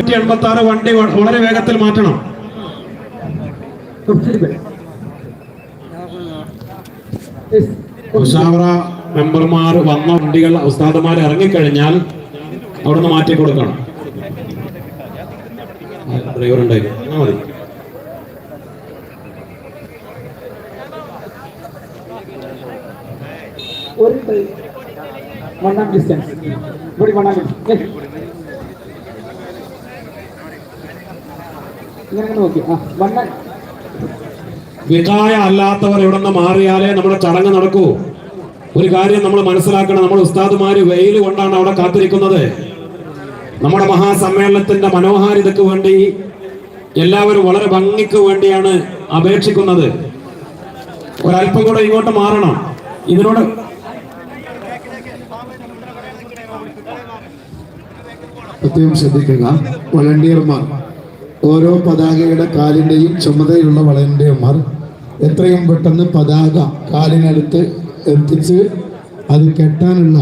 എട്ട് എൺപത്തി ആറ് വണ്ടി വളരെ വേഗത്തിൽ മാറ്റണം. മെമ്പർമാർ വന്ന വണ്ടികൾ ഉസ്താദുമാർ ഇറങ്ങിക്കഴിഞ്ഞാൽ അവിടുന്ന് മാറ്റി കൊടുക്കണം. ഡ്രൈവർ ഉണ്ടായി. ഒരു വണ്ണാം ഡിസ്റ്റൻസ് ഇവിടെ വികായ അല്ലാത്തവർ ഇവിടെ നിന്ന് മാറിയാലേ നമ്മുടെ ചടങ്ങ് നടക്കൂ. ഒരു കാര്യം നമ്മൾ മനസ്സിലാക്കണം. നമ്മൾ ഉസ്താദുമാര് വെയിൽ കൊണ്ടാണ് അവിടെ കാത്തിരിക്കുന്നത്. നമ്മുടെ മഹാസമ്മേളനത്തിന്റെ മനോഹാരിതയ്ക്ക് വേണ്ടി എല്ലാവരും വളരെ ഭംഗിക്ക് വേണ്ടിയാണ് അപേക്ഷിക്കുന്നത്. ഒരല്പം കൂടെ ഇങ്ങോട്ട് മാറണം. ഇതിനോട് പ്രത്യേകം ശ്രദ്ധിക്കുക. വളണ്ടിയർമാർ. ഓരോ പതാകയുടെ കാലിന്റെയും ചുമതലയുള്ള വളണ്ടിയർമാർ എത്രയും പെട്ടെന്ന് പതാക കാലിനടുത്ത് എത്തിച്ച് അത് കെട്ടാനുള്ള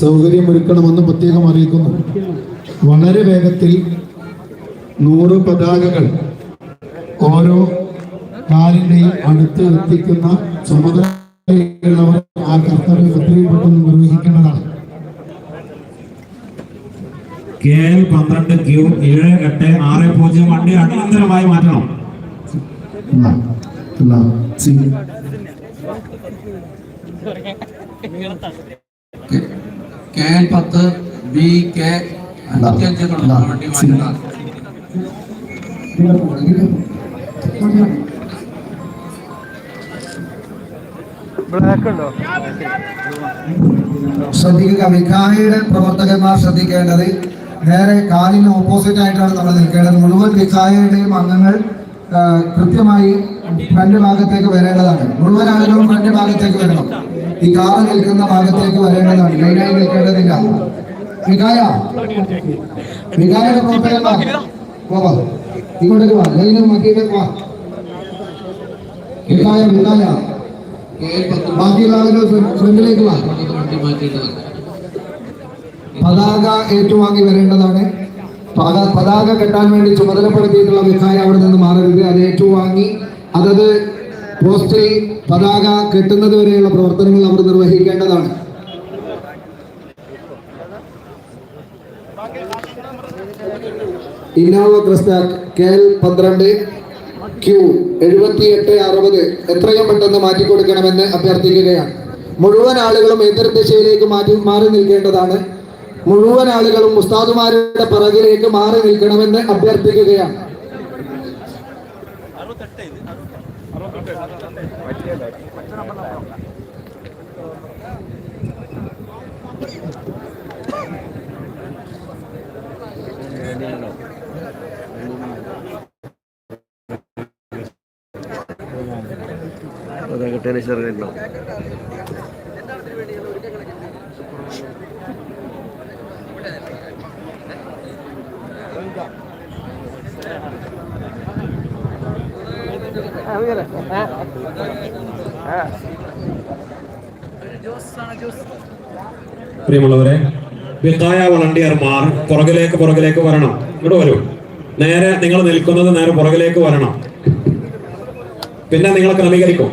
സൗകര്യമൊരുക്കണമെന്ന് പ്രത്യേകം അറിയിക്കുന്നു. വളരെ വേഗത്തിൽ നൂറ് പതാകകൾ ഓരോ കാലിന്റെയും അടുത്ത് എത്തിക്കുന്ന ചുമതലയുള്ളവർ ആ കർത്തവ്യം എത്രയും പെട്ടെന്ന് നിർവഹിക്കേണ്ടതാണ് കെ എൽ പന്ത്രണ്ട് ക്യൂ ഏഴ് എട്ട് ആറ് പൂജ്യം വണ്ടി അടിയന്തരമായി മാറ്റണം. ല, ല, സി. കെ എൽ പത്ത് ബി കെ അഞ്ച് ല, വണ്ടി മാറ്റണം. ശ്രദ്ധിക്കുക. വിഖായയുടെ പ്രവർത്തകന്മാർ ശ്രദ്ധിക്കേണ്ടത് നേരെ കാലിന് ഓപ്പോസിറ്റ് ആയിട്ടാണ് നമ്മൾ നിൽക്കേണ്ടത്. മുഴുവൻ വിഖായയുടെയും അംഗങ്ങൾ കൃത്യമായി ഫ്രണ്ട് ഭാഗത്തേക്ക് വരേണ്ടതാണ്. മുഴുവൻ ആളുകളും ഫ്രണ്ട് ഭാഗത്തേക്ക് വരണം. ഈ കാറ് നിൽക്കുന്ന ഭാഗത്തേക്ക് വരേണ്ടതാണ്. ലൈനായി നിൽക്കേണ്ടതില്ല. വികായ വികായുടെ പോവാ ഇങ്ങോട്ടേക്ക് വാ. ലൈനും മധ്യയിലേക്ക് വാ. വികായ വികായ ബാക്കിയുള്ള ആളുകൾ ഫ്രണ്ടിലേക്ക് വാ. പതാക ഏറ്റുവാങ്ങി വരേണ്ടതാണ്. പത- പതാക കെട്ടാൻ വേണ്ടി ചുമതലപ്പെടുത്തിയിട്ടുള്ള വിധായ അവിടെ നിന്ന് മാറരുത്. അത് ഏറ്റുവാങ്ങി അതത് പോസ്റ്റിൽ പതാക കെട്ടുന്നത് വരെയുള്ള പ്രവർത്തനങ്ങൾ അവർ നിർവഹിക്കേണ്ടതാണ്. ഇന്നോവ ക്രിസ്റ്റ കെ എൽ പന്ത്രണ്ട് ക്യൂ എഴുപത്തിയെട്ട് അറുപത്. എത്രയും പെട്ടെന്ന് മാറ്റിക്കൊടുക്കണമെന്ന് അഭ്യർത്ഥിക്കുകയാണ്. മുഴുവൻ ആളുകളും എതിർ ദിശയിലേക്ക് മാറ്റി മാറി നിൽക്കേണ്ടതാണ്. മുഴുവൻ ആളുകളും ഉസ്താദുമാരുടെ പിറകിലേക്ക് മാറി നിൽക്കണമെന്ന് അഭ്യർത്ഥിക്കുകയാണ്. പ്രിയമുള്ളവരെ വിത്തായ വളണ്ടിയർമാർ പുറകിലേക്ക് പുറകിലേക്ക് വരണം. ഇവിടെ വരൂ. നേരെ നിങ്ങൾ നിൽക്കുന്നത് നേരെ പുറകിലേക്ക് വരണം. പിന്നെ നിങ്ങൾ ക്രമീകരിക്കും.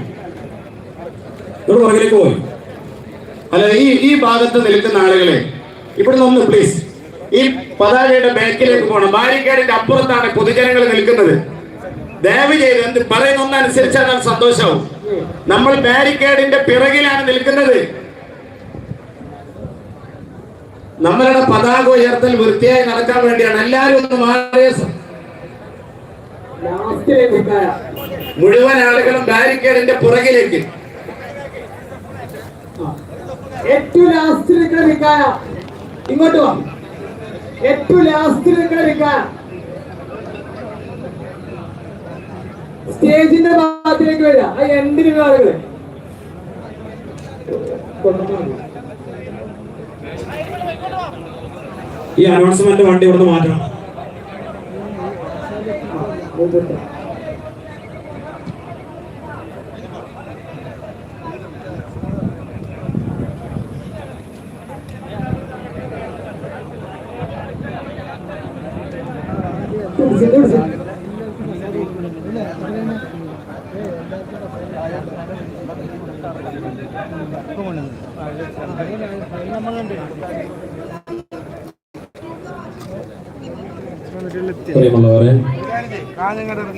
ഇവിടെ പുറകിലേക്ക് പോയി. അല്ല ഈ ഈ ഭാഗത്ത് നിൽക്കുന്ന ആളുകളെ ഇവിടെ നിന്ന് പ്ലീസ് ഈ പതാകയുടെ ബാക്കിലേക്ക് പോകണം ബാരിക്കേഡിന്റെ അപ്പുറത്താണ് പൊതുജനങ്ങൾ നിൽക്കുന്നത്. ദയവ് ചെയ്ത് എന്ത് പറയുന്ന ഒന്നനുസരിച്ചാൽ സന്തോഷവും. നമ്മൾ ബാരിക്കേഡിന്റെ പിറകിലാണ് നിൽക്കുന്നത്. നമ്മളുടെ പതാക ഉയർത്തൽ വൃത്തിയായി നടക്കാൻ വേണ്ടിയാണ്. എല്ലാവരും ഒന്ന് മാറിയ മുഴുവൻ ആളുകളും ബാരിക്കേഡിന്റെ പുറകിലേക്ക്. ഏറ്റവും ലാസ്റ്റ് നിൽക്കുന്ന ഇങ്ങോട്ട് വാ. ഏറ്റവും ലാസ്റ്റ് നിൽക്കുന്ന സ്റ്റേജിന്റെ ഭാഗത്തിലേക്ക് വരിക ആ എൻഡിലുള്ള ആളുകൾ ഈ അനൗൺസ്മെന്റ് വണ്ടി ഇവിടുന്ന് മാറ്റണം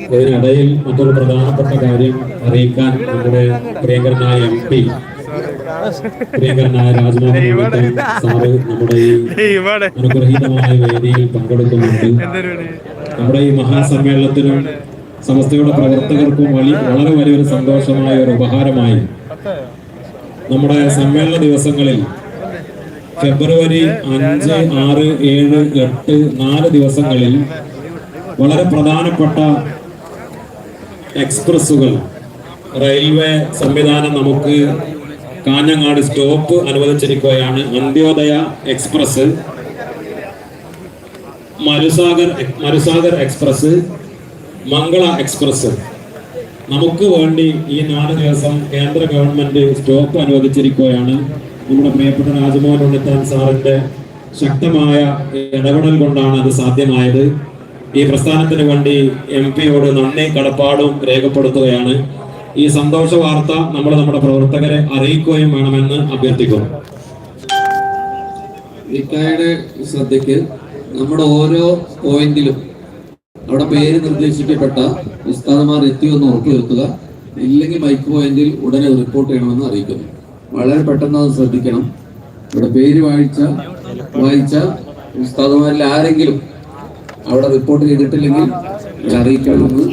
ഇതിനിടയിൽ മറ്റൊരു പ്രധാനപ്പെട്ട കാര്യം അറിയിക്കാൻ നമ്മുടെ പ്രിയങ്കരനായ എം പി പ്രിയങ്കരനായ സാറ് നമ്മുടെ ഈ അനുഗ്രഹീതമായ വേദിയിൽ പങ്കെടുക്കുന്നുണ്ട്. നമ്മുടെ ഈ മഹാസമ്മേളനത്തിനും സമസ്തയുടെ പ്രവർത്തകർക്കും വലിയ വളരെ വലിയൊരു സന്തോഷമായ ഒരു ഉപഹാരമായി. നമ്മുടെ സമ്മേളന ദിവസങ്ങളിൽ ഫെബ്രുവരി അഞ്ച് ആറ് ഏഴ് എട്ട് നാല് ദിവസങ്ങളിൽ വളരെ പ്രധാനപ്പെട്ട എക്സ്പ്രസ്സുകൾ റെയിൽവേ സംവിധാനം നമുക്ക് Kanhangad stop അനുവദിച്ചിരിക്കുകയാണ്. Antyodaya express Marusagar Marusagar express Mangala express. നമുക്ക് വേണ്ടി ഈ നാല് ദിവസം കേന്ദ്ര ഗവൺമെന്റ് സ്റ്റോപ്പ് അനുവദിച്ചിരിക്കുകയാണ്. നമ്മുടെ പ്രിയപ്പെട്ട രാജ്മോഹൻ ഉണ്ണിത്താൻ സാറിന്റെ ശക്തമായ ഇടപെടൽ കൊണ്ടാണ് അത് സാധ്യമായത്. ഈ പ്രസ്ഥാനത്തിന് വേണ്ടി എം പിയോട് നന്ദി കടപ്പാടും രേഖപ്പെടുത്തുകയാണ്. ഈ സന്തോഷ വാർത്ത നമ്മൾ നമ്മുടെ പ്രവർത്തകരെ അറിയിക്കുകയും വേണമെന്ന് അഭ്യർത്ഥിക്കുന്നു. വിക്കായുടെ ശ്രദ്ധയ്ക്ക് നമ്മുടെ ഓരോ പോയിന്റിലും അവിടെ പേര് നിർദ്ദേശിക്കപ്പെട്ട ഉസ്താദമാർ എത്തിയെന്ന് ഉറപ്പുവരുത്തുക ഇല്ലെങ്കിൽ മൈക്ക് പോയിന്റിൽ ഉടനെ റിപ്പോർട്ട് ചെയ്യണമെന്ന് അറിയിക്കുന്നു. വളരെ പെട്ടെന്ന് അത് ശ്രദ്ധിക്കണം. ഇവിടെ പേര് വായിച്ച വായിച്ച ഉസ്താദമാരിൽ ആരെങ്കിലും അവിടെ റിപ്പോർട്ട് ചെയ്തിട്ടില്ലെങ്കിൽ അറിയിക്കണമെന്ന്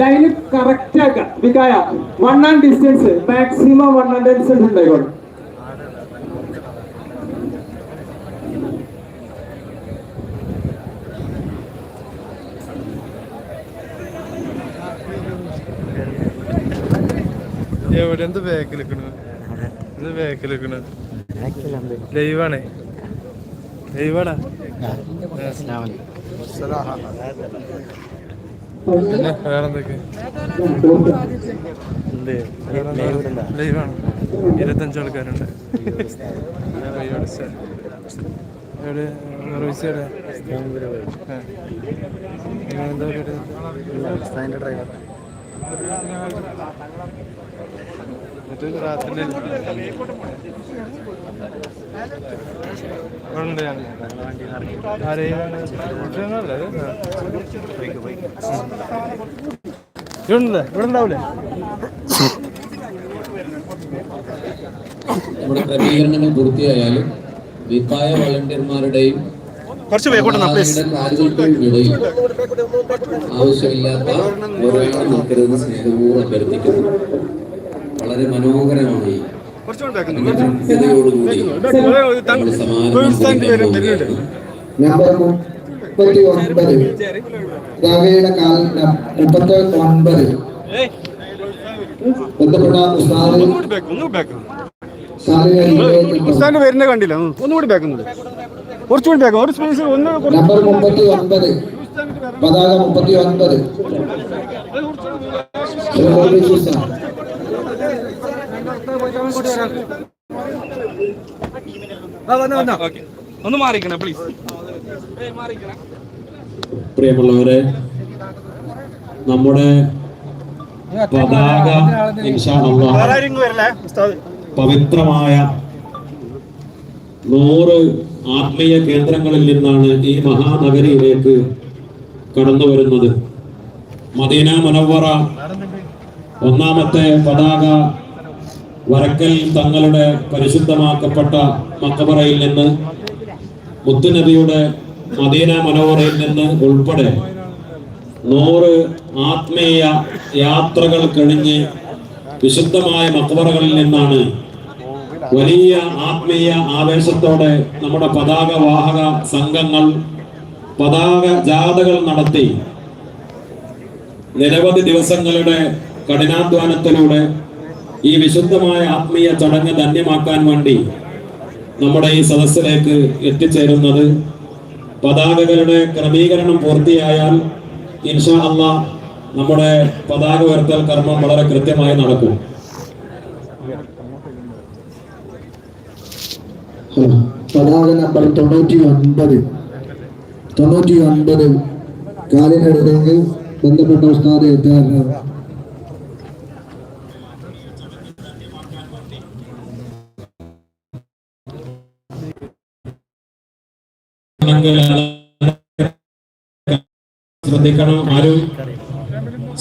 ലൈന് കറക്റ്റ് ആക്കാം. വികായ one and distance maximum one and distance ഉണ്ടായിക്കോട്ടെ എവിടെ? എന്ത് ബാക്കിൽ നിൽക്കണു എന്ത് ബാക്കിൽ നിൽക്കണു ലൈവാണേ ലൈവാടാ പിന്നെ വേറെന്തൊക്കെ? ലൈവാണ് ഇരുപത്തഞ്ച് ആൾക്കാരുണ്ട്. എവിടെ? റോയ്സ് എവിടെ. നിങ്ങളെന്താ പരിപാടി? എന്നിട്ട് ഉണ്ട് ഞാൻ. ഇവിടെ ക്രമീകരണങ്ങൾ പൂർത്തിയായാലും വിപ്പായ വളണ്ടിയർമാരുടെയും ആവശ്യമില്ലാത്ത ഒരാളെ നിൽക്കരുതെന്ന് സ്നേഹപൂർവം അഭ്യർത്ഥിക്കുന്നു വളരെ സമാധാനം നമ്പർ മുപ്പത്തി ഒൻപത് രാവിലെ കാൽ മുപ്പത്തി ഒൻപത് ബന്ധപ്പെട്ട ഉസ്താദ് ഉസ്താദിന്റെ പേരിന്റെ കണ്ടില്ല. ഒന്നുകൂടി ബാക്കുന്നുണ്ട് കുറച്ചുകൂടി ബാക്ക് ഒരു സ്പേസ് ഒന്ന് നമ്പർ മുപ്പത്തി ഒൻപത് പതാക മുപ്പത്തി ഒൻപത്. ഒന്ന് മാറിക്കണേ പ്ലീസ് പ്രിയമുള്ളവരെ നമ്മുടെ പതാക പവിത്രമായ നൂറ് ആത്മീയ കേന്ദ്രങ്ങളിൽ നിന്നാണ് ഈ മഹാനഗരിയിലേക്ക് കടന്നു വരുന്നത്. മദീന മനോവറ ഒന്നാമത്തെ പതാക വരക്കൽ തങ്ങളുടെ പരിശുദ്ധമാക്കപ്പെട്ട മക്കബറയിൽ നിന്ന് മുത്തുനബിയുടെ മദീന മനോഹറയിൽ നിന്ന് ഉൾപ്പെടെ നൂറ് ആത്മീയ യാത്രകൾ കഴിഞ്ഞ് വിശുദ്ധമായ മക്ബറകളിൽ നിന്നാണ് വലിയ ആത്മീയ ആവേശത്തോടെ നമ്മുടെ പതാക വാഹക സംഘങ്ങൾ പതാക ജാഥകൾ നടത്തി. നിരവധി ദിവസങ്ങളുടെ കഠിനാധ്വാനത്തിലൂടെ ഈ വിശുദ്ധമായ ആത്മീയ ചടങ്ങ് ധന്യമാക്കാൻ വേണ്ടി നമ്മുടെ ഈ സദസ്സിലേക്ക് എത്തിച്ചേരുന്നത് പതാകകളുടെ ക്രമീകരണം പൂർത്തിയായാൽ ഇൻഷാ അള്ളാ നമ്മുടെ പതാക ഉയർത്തൽ കർമ്മം വളരെ കൃത്യമായി നടക്കും. പതാക നമ്പർ തൊണ്ണൂറ്റി ഒൻപത് തൊണ്ണൂറ്റി ഒൻപത് കാലിനെടുത്തെങ്കിൽ ബന്ധപ്പെട്ട ഉസ്താദ് എത്താറുണ്ട് ശ്രദ്ധിക്കണം. ആരും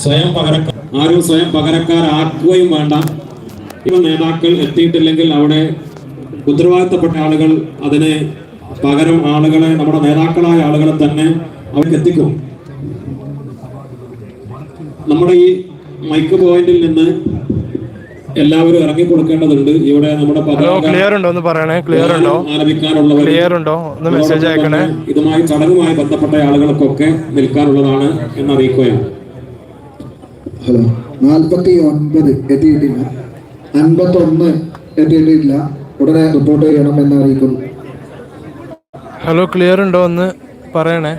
സ്വയം പകരക്ക ആരും സ്വയം പകരക്കാരാക്കുകയും വേണ്ട. ഇവ നേതാക്കൾ എത്തിയിട്ടില്ലെങ്കിൽ അവിടെ ഉത്തരവാദിത്തപ്പെട്ട ആളുകൾ അതിനെ പകരം ആളുകളെ നമ്മുടെ നേതാക്കളായ ആളുകളെ തന്നെ അവർക്ക് എത്തിക്കും. നമ്മുടെ ഈ മൈക്ക് പോയിന്റിൽ നിന്ന് എല്ലാവരും ഇറങ്ങി കൊടുക്കേണ്ടതുണ്ട് ഇവിടെ നമ്മുടെ ഹലോ ക്ലിയർ ഉണ്ടോ ഒന്ന് പറയണേ. ക്ലിയർ ഉണ്ടോ ക്ലിയർ ഉണ്ടോ ഒന്ന് മെസ്സേജ് അയക്കണേ. ഇതുമായി ചടങ്ങുമായി ബന്ധപ്പെട്ട ആളുകൾക്കൊക്കെ നിൽക്കാനുള്ളതാണ് എന്നറിയിക്കുകയാണ്. ഹലോ നാൽപ്പത്തി ഒൻപത് എത്തിയിട്ടില്ല. അൻപത്തൊന്ന് എത്തിയിട്ടില്ല. ഉടനെ റിപ്പോർട്ട് ചെയ്യണം എന്ന് അറിയിക്കുന്നു. ഹലോ ക്ലിയർ ഉണ്ടോ ഒന്ന് പറയണേ.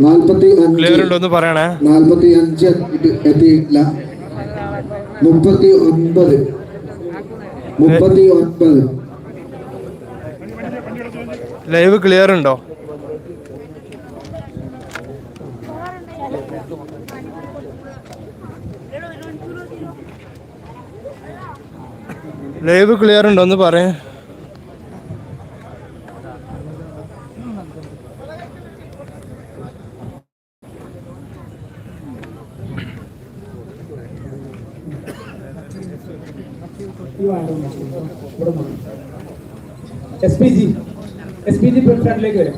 നാൽപ്പത്തി ക്ലിയർ ഉണ്ടോ ഒന്ന് പറയണേ. നാൽപ്പത്തി അഞ്ച് എത്തി- എത്തിയിട്ടില്ല. മുപ്പത്തി ഒൻപത് മുപ്പത്തി ഒൻപത് ലൈവ് ക്ലിയർ ഉണ്ടോ? ലൈവ് ക്ലിയർ ഉണ്ടോ ഒന്ന് പറയേ. S P G S P G ഫ്രണ്ടിലേക്ക് വരാം.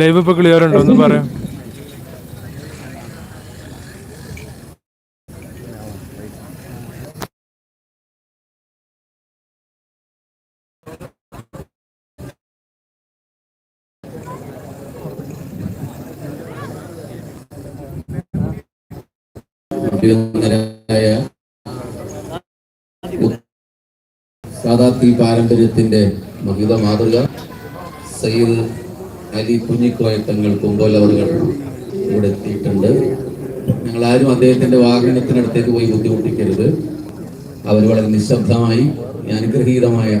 ലൈവ് ഇപ്പൊ ക്ലിയർ ഉണ്ടോ ഒന്ന് പറയാം. അഭ്യുന്നതരായ സാദാത്തി പാരമ്പര്യത്തിന്റെ മഹിത മാതൃക. സയ്യിദ് അലി കുഞ്ഞിക്കോയ തങ്ങൾ കുമ്പോലവറുകൾ ഇവിടെ എത്തിയിട്ടുണ്ട്. ഞങ്ങൾ ആരും അദ്ദേഹത്തിന്റെ വാഹനത്തിനടുത്തേക്ക് പോയി ബുദ്ധിമുട്ടിക്കരുത്. അവർ വളരെ നിശബ്ദമായി അനുഗ്രഹീതമായ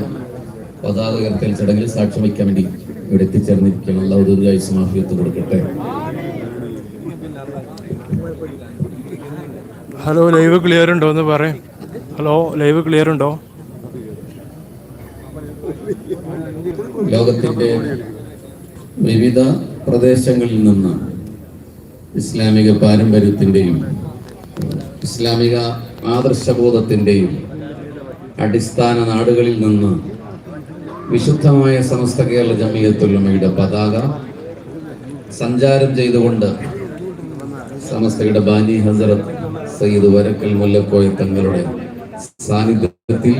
പതാക ഉയർത്തൽ ചടങ്ങിൽ സാക്ഷ്യം വയ്ക്കാൻ വേണ്ടി ഇവിടെ എത്തിച്ചേർന്നിരിക്കണം ഒരു ദീർഘായുസ് മാഫിയത്ത് കൊടുക്കട്ടെ. ഹലോ ലൈവ് ക്ലിയർ ഉണ്ടോ എന്ന് പറയാം. ഹലോ ലൈവ് ക്ലിയർ ഉണ്ടോ? ലോകത്തിന്റെ വിവിധ പ്രദേശങ്ങളിൽ നിന്ന് ഇസ്ലാമിക പാരമ്പര്യത്തിന്റെയും ഇസ്ലാമിക ആദർശബോധത്തിന്റെയും അടിസ്ഥാന നാടുകളിൽ നിന്ന് വിശുദ്ധമായ സമസ്ത കേരള ജമിയത്തുള്ളമയുടെ പതാക സഞ്ചാരം ചെയ്തുകൊണ്ട് സമസ്തയുടെ ബാനി ഹസരത്ത് സയ്യിദ് വരക്കൽ മുല്ലക്കോയ തങ്ങളുടെ സാന്നിധ്യത്തിൽ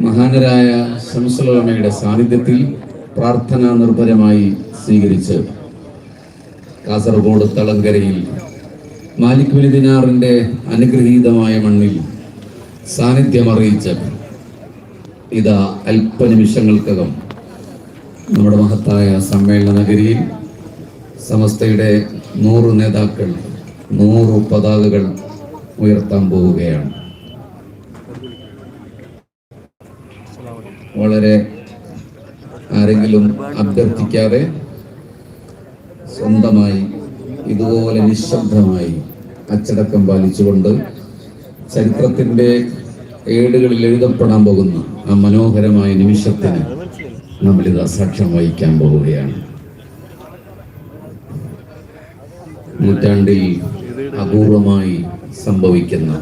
മഹാനരായ ശംസലോമയുടെ സാന്നിധ്യത്തിൽ പ്രാർത്ഥനാ നിർഭരമായി സ്വീകരിച്ച് കാസർഗോഡ് തളങ്കരയിൽ മാലിക് വലി ദിനാറിന്റെ അനുഗ്രഹീതമായ മണ്ണിൽ സാന്നിധ്യം അറിയിച്ച് ഇതാ അല്പനിമിഷങ്ങൾക്കകം നമ്മുടെ മഹത്തായ സമ്മേളന നഗരിയിൽ സമസ്തയുടെ നൂറ് നേതാക്കൾ നൂറ് പതാകകൾ ഉയർത്താൻ പോവുകയാണ്. വളരെ ആരെങ്കിലും അഭ്യർത്ഥിക്കാതെ സ്വന്തമായി ഇതുപോലെ നിശബ്ദമായി അച്ചടക്കം പാലിച്ചുകൊണ്ട് ചരിത്രത്തിന്റെ ഏടുകളിൽ എഴുതപ്പെടാൻ പോകുന്ന ആ മനോഹരമായ നിമിഷത്തിന് നമ്മളിത് അസാക്ഷ്യം വഹിക്കാൻ പോവുകയാണ്. നൂറ്റാണ്ടിൽ അപൂർവമായി സംഭവിക്കുന്ന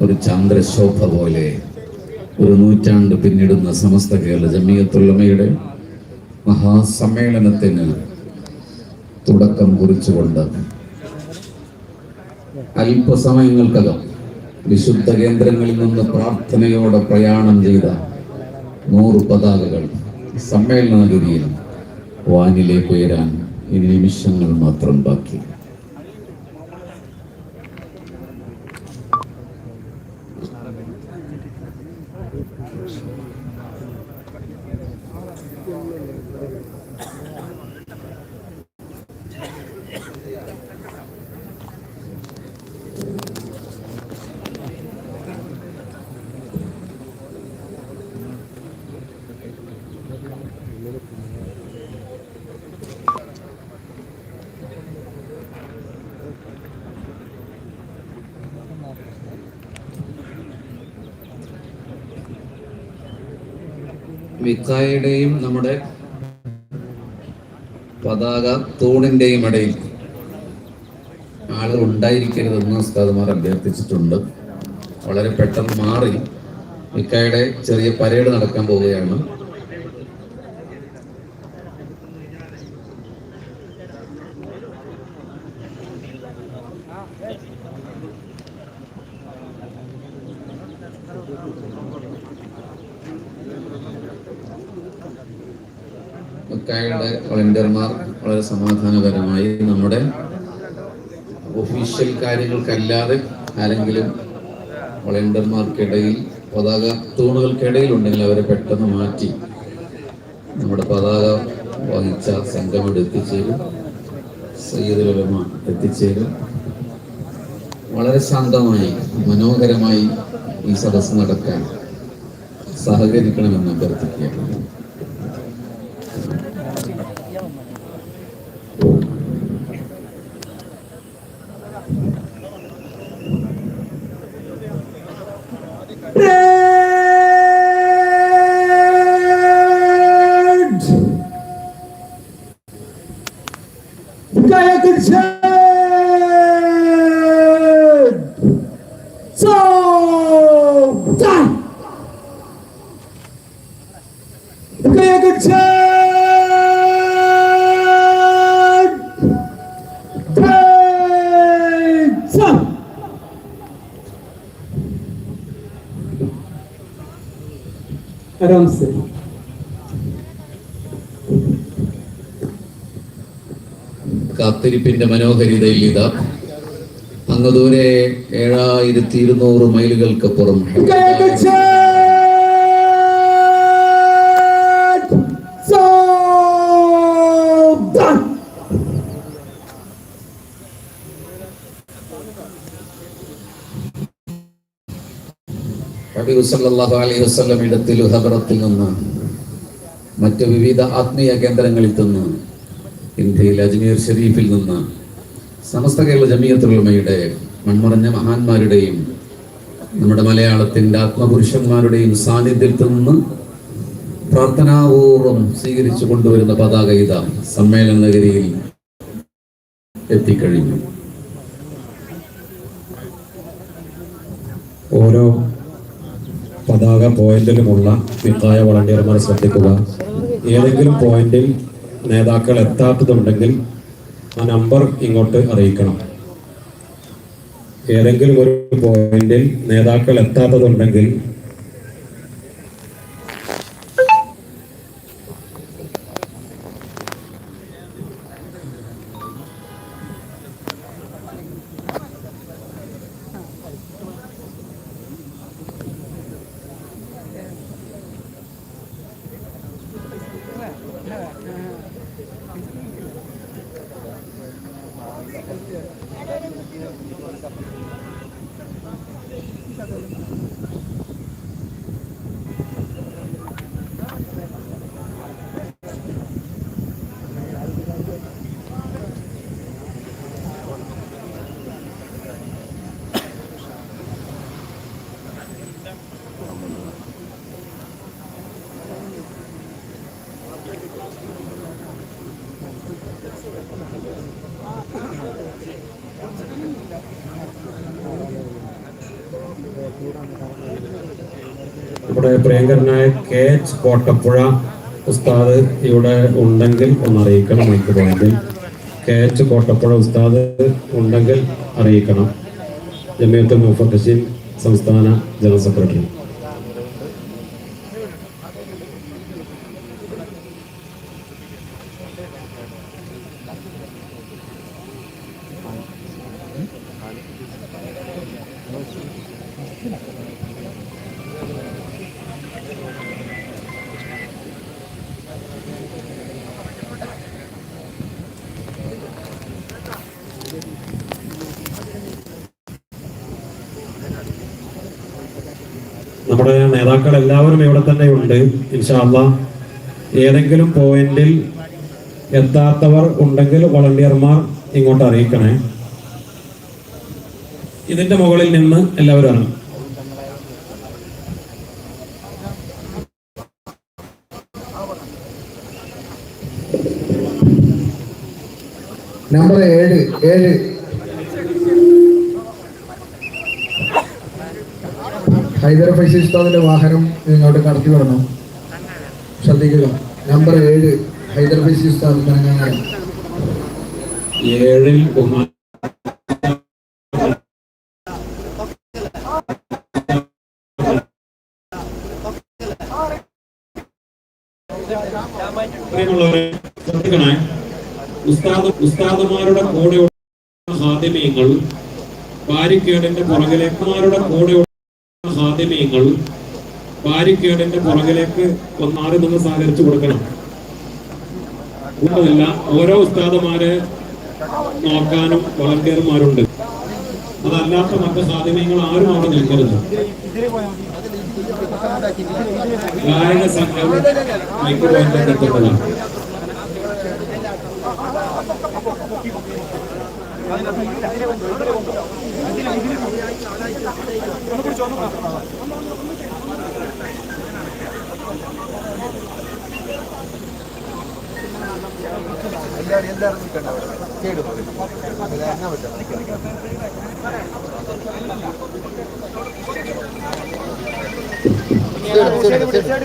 ഒരു ചന്ദ്രശോഭ പോലെ ഒരു നൂറ്റാണ്ട് പിന്നിടുന്ന സമസ്ത കേരള ജമിയത്തുള്ളമയുടെ മഹാസമ്മേളനത്തിന് തുടക്കം കുറിച്ചുകൊണ്ട് അല്പസമയങ്ങൾക്കകം വിശുദ്ധ കേന്ദ്രങ്ങളിൽ നിന്ന് പ്രാർത്ഥനയോടെ പ്രയാണം ചെയ്ത നൂറ് പതാകകൾ സമ്മേളനഗതിയിൽ വാനിലേക്ക് ഉയരാൻ ഇനി നിമിഷങ്ങൾ മാത്രം ബാക്കി. വിക്കായുടെയും നമ്മുടെ പതാക തൂണിന്റെയും ഇടയിൽ ആളുകൾ ഉണ്ടായിരിക്കരുതെന്ന് ഉസ്താദുമാർ അഭ്യർത്ഥിച്ചിട്ടുണ്ട്. വളരെ പെട്ടെന്ന് മാറി. മിക്കായുടെ ചെറിയ പരേഡ് നടക്കാൻ പോവുകയാണ്. വളണ്ടിയർമാർ വളരെ സമാധാനപരമായി നമ്മുടെ ഒഫീഷ്യൽ കാര്യങ്ങൾക്കല്ലാതെ ആരെങ്കിലും വളണ്ടിയർമാർക്കിടയിൽ പതാക തൂണുകൾക്കിടയിൽ ഉണ്ടെങ്കിൽ അവരെ പെട്ടെന്ന് മാറ്റി നമ്മുടെ പതാക വഹിച്ച സംഘം ഇവിടെ എത്തിച്ചേരും സയ്യിദുലമ എത്തിച്ചേരും. വളരെ ശാന്തമായി മനോഹരമായി ഈ സദസ് നടക്കാൻ സഹകരിക്കണമെന്ന് അഭ്യർത്ഥിക്കുകയാണ്. आराम से കാത്തിരിപ്പിന്റെ മനോഹരിതയിൽ ഇതാ അങ്ങ് ദൂരെ ഏഴായിരത്തി ഇരുന്നൂറ് മൈലുകൾക്കപ്പുറം ഹബീബ് സല്ലല്ലാഹു അലൈഹി വസ്ലം ഇടത്തിൽ ഹബറത്തിൽ നിന്ന് മറ്റ് വിവിധ ആത്മീയ കേന്ദ്രങ്ങളിൽ നിന്ന് ഇന്ത്യയിൽ അജ്മീർ ഷെരീഫിൽ നിന്ന് സമസ്ത കേരള ജമീയത്തുലമയുടെ മൺമറഞ്ഞ മഹാന്മാരുടെയും നമ്മുടെ മലയാളത്തിന്റെ ആത്മപുരുഷന്മാരുടെയും സാന്നിധ്യത്തിൽ നിന്ന് പ്രാർത്ഥനാപൂർവം സ്വീകരിച്ചു കൊണ്ടുവരുന്ന പതാക ഇത. സമ്മേളന നഗരിയിൽ എത്തിക്കഴിഞ്ഞു. ഓരോ പതാക പോയിന്റിലുമുള്ള പിത്തായ വളണ്ടിയർമാർ ശ്രദ്ധിക്കുക. ഏതെങ്കിലും പോയിന്റിൽ നേതാക്കൾ എത്താത്തതുണ്ടെങ്കിൽ ആ നമ്പർ ഇങ്ങോട്ട് അറിയിക്കണം. ഏതെങ്കിലും ഒരു പോയിന്റിൽ നേതാക്കൾ എത്താത്തതുണ്ടെങ്കിൽ നമ്മുടെ പ്രിയങ്കരനായ കെ എച്ച് കോട്ടപ്പുഴ ഉസ്താദ് ഇവിടെ ഉണ്ടെങ്കിൽ ഒന്ന് അറിയിക്കണം മൈക്ക് പോയിന്റിൽ കെ എച്ച് കോട്ടപ്പുഴ ഉസ്താദ് ഉണ്ടെങ്കിൽ അറിയിക്കണം. ജമിയത്തുൽ മുഫത്തീൻ സംസ്ഥാന ജനറൽ സെക്രട്ടറി. നമ്മുടെ നേതാക്കൾ എല്ലാവരും ഇവിടെ തന്നെ ഉണ്ട് ഇൻഷാല്ല ഏതെങ്കിലും പോയിന്റിൽ എത്താത്തവർ ഉണ്ടെങ്കിൽ വളണ്ടിയർമാർ ഇങ്ങോട്ട് അറിയിക്കണേ. ഇതിന്റെ മുകളിൽ നിന്ന് എല്ലാവരും അറിയും നമ്പർ ഏഴ് ഏഴ്. ഹൈദർ ഫൈസി ഉസ്താദിന്റെ വാഹനം ഇങ്ങോട്ട് കടത്തി വിടണം. ശ്രദ്ധിക്കുക. നമ്പർ ഏഴ് ഹൈദർ ഫൈസി ഉസ്താദ് തെലങ്കാന ഏഴിൽ ഉസ്താദ് ഉസ്താദുമാരുടെ കൂടെയുള്ള ഹാദിമീങ്ങൾ ബാരിക്കേഡിന്റെ പുറകിലേക്കുമാരുടെ കൂടെയുള്ള ഹാദിമീങ്ങൾ ബാരിക്കേഡിന്റെ പുറകിലേക്ക് ഒന്നാറി നിന്ന് സഹകരിച്ചു കൊടുക്കണം. കൂട്ടമില്ല ഓരോ ഉസ്താദമാരെ നോക്കാനും വളണ്ടിയർമാരുണ്ട് അതല്ലാത്ത മറ്റു സാധ്യതകൾ ആരും അവിടെ നിൽക്കരുത്. ഗായക സംഘം മൈക്ക് പോയിന്റ്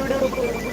എത്തേണ്ടതാണ്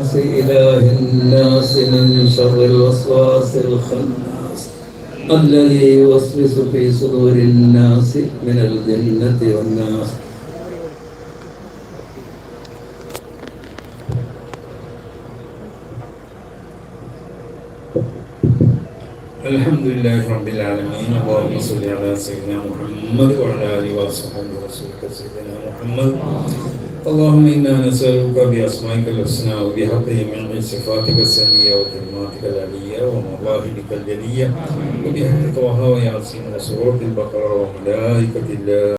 الناس إله الناس من شر الوسواس الخناس الذي يوسوس في صدور الناس من الجنة والناس. الحمد لله رب العالمين اللهم صل على سيدنا محمد وعلى آله وصحبه رسولك سيدنا محمد. اللهم إنا نسألك بأسمائك الحسنى وبحق جميع صفاتك السنية وكلماتك العلية ومظاهرك الجلية وبحق طه وياسين وسورة البقرة وملائكة الله.